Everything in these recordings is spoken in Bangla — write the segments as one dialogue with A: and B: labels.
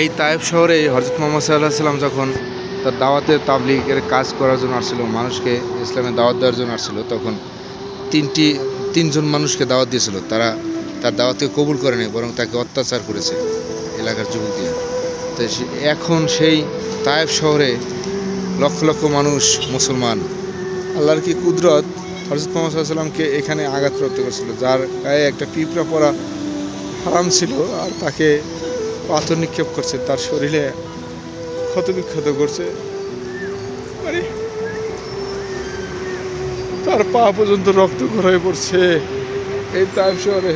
A: এই তায়েব শহরে হজরত মোহাম্মদ সাল্লাহ সাল্লাম যখন তার দাওয়াতের তাবলিগের কাজ করার জন্য আসছিল, মানুষকে ইসলামের দাওয়াত দেওয়ার জন্য আসছিল, তখন তিনটি, তিনজন মানুষকে দাওয়াত দিয়েছিল। তারা তার দাওয়াতকে কবুল করেনি বরং তাকে অত্যাচার করেছে এলাকার যুবক দিয়ে। তো এখন সেই তায়েব শহরে লক্ষ লক্ষ মানুষ মুসলমান। আল্লাহর কি কুদরত? হজরত মোহাম্মদ সাল্লামকে এখানে আঘাতপ্রাপ্ত করেছিল, যার গায়ে একটা পিঁপড়া পরা হারাম ছিল আর তাকে পাথর নিক্ষেপ করছে, তার শরীরে ক্ষত বিক্ষত করছে তার পা পর্যন্ত রক্ত হয়ে পড়ছে। এই তার শহরে,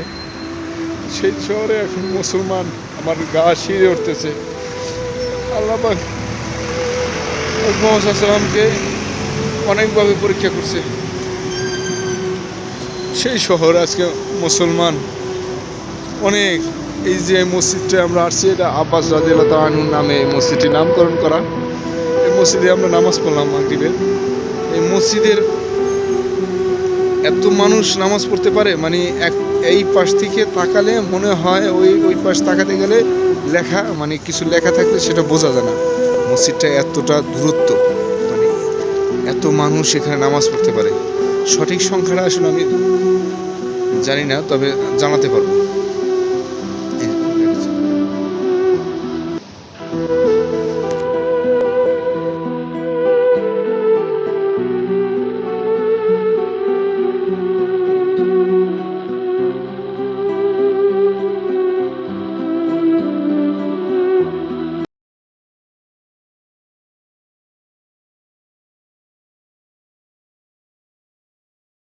A: সেই শহরে এখন মুসলমান, আমার গা শিরে উঠতেছে। আল্লাহ অনেকভাবে পরীক্ষা করছে। সেই শহর আজকে মুসলমান, অনেক এই যে মসজিদটা আমরা আসছি, এটা আব্বাস রাজিয়াল্লাহ তাআলার নামে এই মসজিদটি নামকরণ করা। এই মসজিদে আমরা নামাজ পড়লাম মাগরিবের। এই মসজিদের এত মানুষ নামাজ পড়তে পারে মানে এক, এই পাশ থেকে তাকালে মনে হয় ওই ওই পাশ তাকাতে গেলে লেখা মানে কিছু লেখা থাকলে সেটা বোঝা যায় না। মসজিদটা এতটা দূরত্ব মানে এত মানুষ এখানে নামাজ পড়তে পারে। সঠিক সংখ্যাটা আসলে আমি জানি না, তবে জানাতে পারব।